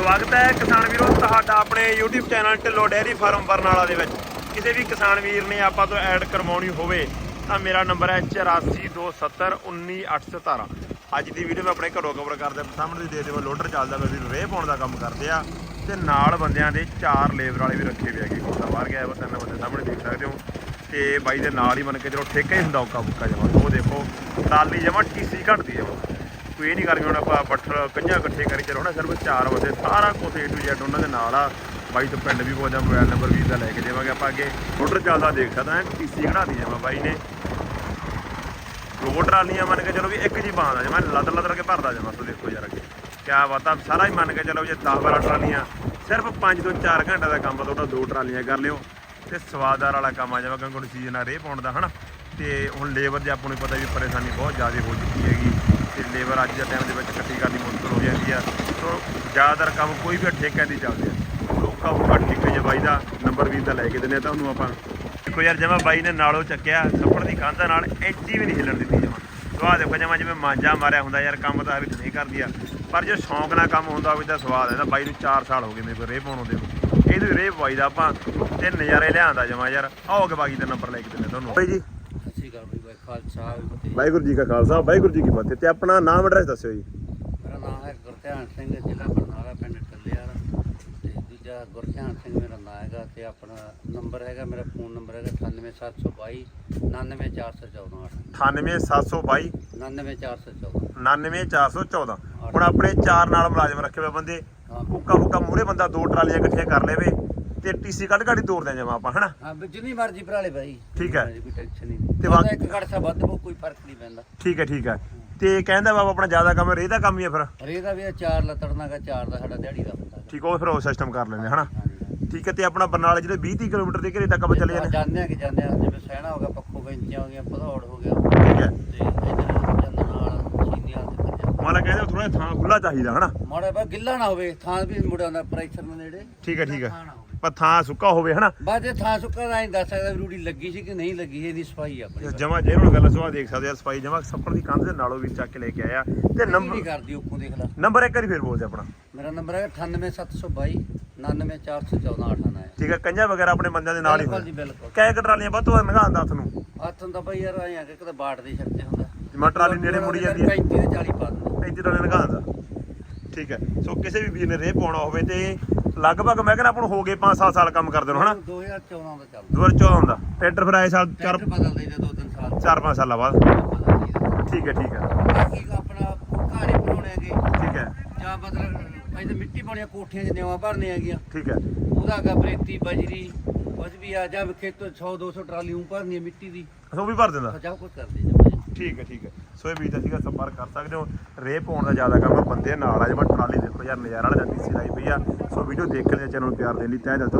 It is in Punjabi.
ਸਵਾਗਤ ਹੈ ਕਿਸਾਨ ਵੀਰੋ ਤੁਹਾਡਾ ਆਪਣੇ YouTube channel Dhillon dairy farm Barnala ਦੇ ਵਿੱਚ। ਕਿਸੇ ਵੀ ਕਿਸਾਨ ਵੀਰ ਨੇ ਆਪਾਂ ਤੋਂ ਐਡ ਕਰਵਾਉਣੀ ਹੋਵੇ ਤਾਂ ਮੇਰਾ ਨੰਬਰ ਹੈ 8427191817 ਅੱਜ ਦੀ ਵੀਡੀਓ ਮੈਂ ਆਪਣੇ ਘਰੋਂ ਕਵਰ ਕਰਦੇ ਸਾਹਮਣੇ ਦੀ ਦੇ ਦੇਵਾਂ। ਲੋਡਰ ਚੱਲਦਾ ਪਿਆ ਵੀ ਰੇ ਪਾਉਣ ਦਾ ਕੰਮ ਕਰਦੇ ਆ ਤੇ ਨਾਲ ਬੰਦਿਆਂ ਦੇ ਚਾਰ ਲੇਬਰ ਵਾਲੇ ਵੀ ਰੱਖੇ ਹੋਏ ਹੈਗੇ ਕੋਲ ਬਾਹਰ ਗਿਆ ਵਾ, ਤਿੰਨ ਬੰਦੇ ਸਾਹਮਣੇ ਦੇਖ ਸਕਦੇ ਹੋ। ਤੇ ਬਾਈ ਦੇ ਨਾਲ ਹੀ ਮੰਨ ਕੇ ਚਲੋ ਠੇਕਾ ਹੀ ਹੁੰਦਾ ਔਕਾ ਬੁੱਕਾ ਜਮਾ ਉਹ ਦੇਖੋ ਟਾਲੀ ਜਮਾ ਟੀਸੀ ਘਟਦੀ ਜਮਾ ਕੋਈ ਇਹ ਨਹੀਂ ਕਰਕੇ ਹੁਣ ਆਪਾਂ ਬੱਠਲ ਕੰਝਾਂ ਇਕੱਠੇ ਕਰੀ ਚਲੋ ਨਾ ਸਿਰਫ ਚਾਰ ਵਜੇ ਸਾਰਾ ਕੁਝ ਏ ਟੂ ਜ਼ੈਡ ਉਹਨਾਂ ਦੇ ਨਾਲ ਆ। ਬਾਈ ਤੋਂ ਪਿੰਡ ਵੀ ਪਹੁੰਚਾ ਮੋਬਾਈਲ ਨੰਬਰ ਵੀ ਦਾ ਲੈ ਕੇ ਦੇਵਾਂਗੇ ਆਪਾਂ ਅੱਗੇ। ਮੋਟਰ ਚੱਲਦਾ ਦੇਖ ਸਕਦਾ ਹੈ ਟੀਸੀ ਘੜਾਦੀ ਜਾਵਾਂ ਬਾਈ ਨੇ। ਦੋ ਟਰਾਲੀਆਂ ਮੰਨ ਕੇ ਚਲੋ ਵੀ ਇੱਕ ਜੀ ਬਾਂਦਾ ਜਮਾ ਲੱਦ ਲੱਦ ਕੇ ਭਰਦਾ ਜਮਾ ਤੋ ਦੇਖੋ ਯਾਰ ਅੱਗੇ। ਕਿਆ ਬਾਤਾਂ ਸਾਰਾ ਹੀ ਮੰਨ ਕੇ ਚਲੋ ਜੇ 10 12 ਟਰਾਲੀਆਂ, ਸਿਰਫ 5 ਤੋਂ 4 ਘੰਟੇ ਦਾ ਕੰਮ ਆ ਤੁਹਾਡਾ, ਦੋ ਟਰਾਲੀਆਂ ਕਰ ਲਿਓ। ਤੇ ਸਵਾਦਾਰ ਵਾਲਾ ਕੰਮ ਆ ਜਾਵਾ, ਕਿਉਂਕਿ ਹੁਣ ਸੀਜ਼ਨ ਆ, ਰੇ ਪਾਉਣ ਦਾ, ਹਨਾ। ਤੇ ਹੁਣ ਲੇਬਰ ਦੇ ਆਪਾਂ ਨੂੰ ਪਤਾ ਵੀ ਪਰੇਸ਼ਾਨੀ ਬਹੁਤ ਜ਼ਿਆਦਾ ਹੋ ਚੁੱਕੀ ਹੈਗੀ। ਲੇਬਰ ਅੱਜ ਦੇ ਟਾਈਮ ਦੇ ਵਿੱਚ ਇਕੱਠੀ ਕਰਨੀ ਮੁਸ਼ਕਲ ਹੋ ਜਾਂਦੀ ਆ। ਸੋ ਜ਼ਿਆਦਾਤਰ ਕੰਮ ਕੋਈ ਵੀ ਠੇਕਿਆਂ ਦੀ ਚੱਲਦੇ ਆ। ਲੋਕਾਂ ਉਹ ਠੇਕੇ ਜੇ ਬਾਈ ਦਾ ਨੰਬਰ ਵੀ ਤਾਂ ਲੈ ਕੇ ਦਿੰਦੇ ਆ ਤੁਹਾਨੂੰ ਆਪਾਂ ਦੇਖੋ ਯਾਰ ਜਮਾ ਬਾਈ ਨੇ ਨਾਲੋਂ ਚੱਕਿਆ ਸੱਪੜ ਦੀ ਕੰਧ ਨਾਲ ਇੰਚੀ ਵੀ ਨਹੀਂ ਹਿੱਲਣ ਦਿੱਤੀ ਜਮਾ। ਸੋ ਆਹ ਦੇਖੋ ਜਮਾ ਜਿਵੇਂ ਮਾਂਜਾ ਮਾਰਿਆ ਹੁੰਦਾ ਯਾਰ ਕੰਮ ਤਾਂ ਹਰ ਨਹੀਂ ਕਰਦੀ ਆ। ਪਰ ਜੇ ਸ਼ੌਂਕ ਨਾਲ ਕੰਮ ਹੁੰਦਾ ਹੋਵੇ ਤਾਂ ਸਵਾਦ ਆਉਂਦਾ ਬਾਈ ਨੂੰ 4 ਸਾਲ ਹੋ ਗਏ ਮੇਰੇ ਕੋਲ ਰੇ ਪਾਉਣ ਦੇ ਇਹਦੇ ਰੇ ਪਵਾਈ ਦਾ ਆਪਾਂ ਤੇ ਨਜ਼ਾਰੇ ਲਿਆਂਦਾ ਜਮਾ ਯਾਰ। ਆਓ ਅੱਗੇ ਬਾਕੀ ਦਾ ਨੰਬਰ ਲੈ ਕੇ ਦਿੰਦੇ ਤੁਹਾਨੂੰ। ਬਾਈ ਜੀ। ਸਤਿ ਸ਼੍ਰੀ ਅਕਾਲ ਬਈ। ਖਾਲਸਾ ਵਾਹਿਗੁਰੂ ਜੀ ਕਾ ਖਾਲਸਾ ਵਾਹਿਗੁਰੂ ਜੀ ਕੀ ਫਤਿਹ। ਤੇ ਆਪਣਾ ਨਾਮ ਐਡਰੈਸ ਦੱਸਿਓ ਜੀ। ਮੇਰਾ ਨਾਮ ਹੈ ਗੁਰਧਿਆਨ ਸਿੰਘ ਜ਼ਿਲ੍ਹਾ ਬਰਨਾਲਾ ਪਿੰਡ ਟੱਲਿਆਰ ਤੇ ਦੂਜਾ ਗੁਰਧਿਆਨ ਸਿੰਘ ਮੇਰਾ ਨਾਮ ਹੈਗਾ ਤੇ ਆਪਣਾ ਨੰਬਰ ਹੈਗਾ ਮੇਰਾ ਫੋਨ ਨੰਬਰ ਹੈਗਾ 98722 99414 98722 99414 99414 ਹੁਣ ਆਪਣੇ ਚਾਰ ਨਾਲ ਮੁਲਾਜ਼ਮ ਰੱਖੇ ਹੋਏ ਬੰਦੇ। ਹਾਂ। ਉੱਕਾ ਉੱਕਾ ਮੂਹਰੇ ਬੰਦਾ ਦੋ ਟਰਾਲੀਆਂ ਇਕੱਠੀਆਂ ਕਰ ਲੇਵੇ ਤੇ ਟੀਸੀ ਕੱਢ ਕੱਢ ਹੀ ਤੋਰਦੇ ਜਾਵਾਂ ਆਪਾਂ ਹਨਾ? ਹਾਂ ਵੀ ਜਿੰਨੀ ਮਰਜ਼ੀ ਭਰਾ ਲੈ ਬਾਈ। ਠੀਕ ਹੈ। ਕੋਈ ਟੈਨਸ਼ਨ ਨਹੀਂ। ਤੇ ਤੇ ਬਾਕੀ- ਇੱਕ ਘੜਸਾ ਵੱਧ ਪਊ ਕੋਈ ਫ਼ਰਕ ਨਹੀਂ ਪੈਂਦਾ। ਠੀਕ ਹੈ ਠੀਕ ਹੈ। ਤੇ ਕਹਿੰਦਾ ਬਾਬਾ ਆਪਣਾ ਜ਼ਿਆਦਾ ਕੰਮ ਰੇ ਦਾ ਕੰਮ ਹੀ ਹੈ ਫਿਰ? ਰੇ ਦਾ ਵੀ ਚਾਰ ਲੱਤੜਨਾ ਦਾ ਚਾਰ ਦਾ ਸਾਡਾ ਦਿਹਾੜੀ ਦਾ ਹੁੰਦਾ। ਠੀਕ ਉਹ ਫਿਰ ਉਹ ਸਿਸਟਮ ਕਰ ਲੈਂਦੇ ਹਨਾ? ਠੀਕ ਹੈ ਤੇ ਆਪਣਾ ਬਰਨਾਲੇ ਜਿਹੜੇ 20 30 ਕਿਲੋਮੀਟਰ ਦੇ ਘਰੇ ਤੱਕ ਆਪਾਂ ਚੱਲੇ ਜਾਂਦੇ ਜਾਂਦੇ ਆ ਕਿ ਜਾਂਦੇ ਆ ਜਿਵੇਂ ਸਹਿਣਾ ਹੋ ਗਿਆ ਪੱਖੋ ਬੈਂਚੀਆਂ ਹੋ ਗਈਆਂ ਭਦੌੜ ਹੋ ਗਿਆ। ਠੀਕ ਹੈ। ਤੇ ਇਧਰ ਮਾਲਾ ਕਹਿੰਦੇ ਥੋੜਾ ਥਾਂ ਖੁੱਲਾ ਚਾਹੀਦਾ ਹਨਾ? ਮਾੜਾ ਬਾ ਗਿੱਲਾ ਨਾ ਹੋਵੇ ਥਾਂ ਵੀ ਮੁੜਿਆ ਦਾ ਪ੍ਰੈਸ਼ਰ ਦੇ ਨੇੜੇ। ਠੀਕ ਹੈ ਠੀਕ ਹੈ। ਥਾਂ ਨਾ ਹੋਵੇ। ਪਰ ਥਾਂ ਸੁੱਕਾ ਹੋਵੇ ਹਨਾ? ਬਾਅਦ ਜੇ ਥਾਂ ਸੁੱਕਾ ਦਾ ਨਹੀਂ ਦੱਸ ਸਕਦਾ ਵੀ ਰੂੜੀ ਲੱਗੀ ਸੀ ਕਿ ਨਹੀਂ ਲੱਗੀ ਇਹਦੀ ਸਫ਼ਾਈ ਆ ਆਪਣੀ। ਜਮਾ ਜੇ ਹੁਣ ਗੱਲ ਸੁਆ ਦੇਖ ਸਕਦੇ ਆ ਸਫ਼ਾਈ ਜਮਾ ਸੱਪੜ ਦੀ ਕੰਧ ਦੇ ਨਾਲੋਂ ਵੀ ਚੱਕ ਕੇ ਲੈ ਕੇ ਆਇਆ ਤੇ ਨਹੀਂ ਨੰਬਰ ਕਰਦੀ ਉੱਕੋਂ ਦੇਖ ਲੈ। ਨੰਬਰ ਇੱਕ ਵਾਰੀ ਫੇਰ ਬੋਲ ਦੇ ਆਪਣਾ। ਮੇਰਾ ਨੰਬਰ ਹੈ 98722 99414 ਹੈ ਠੀਕ ਹੈ ਕੰਜਾ ਵਗੈਰਾ ਆਪਣੇ ਬੰਦਿਆਂ ਦੇ ਨਾਲ ਹੀ ਬਿਲਕੁਲ ਜੀ ਬਿਲਕੁਲ। ਕੈ ਕਟਰਾਲੀਆਂ ਵੱਧ ਤੋਂ ਵੱਧ ਨਗਾ ਆਂਦਾ ਹੱਥ ਤਾਂ ਬਈ ਯਾਰ ਐਂ ਆ ਕਿ ਕਦੇ ਬਾਟ ਦੇ ਛੱਤੇ ਹੁੰਦਾ। ਜਿਵੇਂ ਟਰਾਲੀ ਨੇੜੇ ਮੁੜੀ ਜਾਂਦੀ ਹੈ। 35 ਤੇ 40 ਪਾ ਦਿੰਦੇ। 35 ਟਰਾਲੀ ਨਗਾ ਆਂਦਾ ਠੀਕ ਹੈ। ਸੋ ਕਿਸੇ ਵੀ ਵੀਰ ਨੇ ਰੇ ਪਾਉਣਾ ਹੋਵੇ ਤੇ ਲਗਭਗ ਮੈਂ ਕਹਿੰਦਾ ਆਪਾਂ ਨੂੰ ਹੋ ਗਏ 5-7 ਸਾਲ ਕੰਮ ਕਰਦੇ ਨੂੰ ਹਨਾ? 2014 ਦਾ ਚੱਲਦਾ 2014 ਦਾ ਟਰੈਕਟਰ ਫਿਰ ਆਏ ਸਾਲ 4 ਟਰੈਕਟਰ ਬਦਲਦੇ ਜੇ ਦੋ ਤਿੰਨ ਸਾਲ। 4-5 ਸਾਲਾਂ ਬਾਅਦ। ਬਦਲ। ਠੀਕ ਹੈ ਠੀਕ ਹੈ। ਬਾਕੀ ਆਪਣਾ ਘਾੜੇ ਬਣਾਉਣੇ ਹੈਗੇ। ਠੀਕ ਹੈ। ਜਾਂ ਮਤਲਬ ਮਿੱਟੀ ਪਾਉਣੀਆਂ ਕੋਠੀਆਂ 'ਚ ਨਿਵਾ ਭਰਨੇ ਹੈਗੀਆਂ। ਠੀਕ ਹੈ। ਉਹਦਾ ਹੈਗਾ ਬਰੇਤੀ ਬਜਰੀ ਕੁਝ ਵੀ ਆ ਜਾਂ ਖੇਤੋਂ 100 200 ਟਰਾਲੀ ਉਂ ਭਰਨੀ ਹੈ ਮਿੱਟੀ ਦੀ। ਸੋ ਵੀ ਭਰ ਦਿੰਦਾ? ਸਜਾ ਕੁਝ ਕਰਦੇ ਜੀ ਠੀਕ ਹੈ ਠੀਕ ਹੈ। ਸੋ ਇਹ ਵੀਰ ਦਾ ਸੀਗਾ ਸੰਪਰਕ ਕਰ ਸਕਦੇ ਹੋ। ਰੇ ਪਾਉਣ ਦਾ ਜ਼ਿਆਦਾ ਕੰਮ ਬੰਦੇ ਨਾਲ ਆ, ਜਿਵੇਂ ਟਰਾਲੀ ਦੇਖੋ ਯਾਰ, ਨਜ਼ਾਰਾ ਵਾਲਾ ਜਾਂਦੀ ਸੀ ਲਾਈ ਪਈ ਆ। ਸੋ ਵੀਡੀਓ ਦੇਖ ਕੇ ਚੈਨਲ ਨੂੰ ਪਿਆਰ ਦੇਣ ਲਈ ਤਹਿ ਦਿਲ ਤੋਂ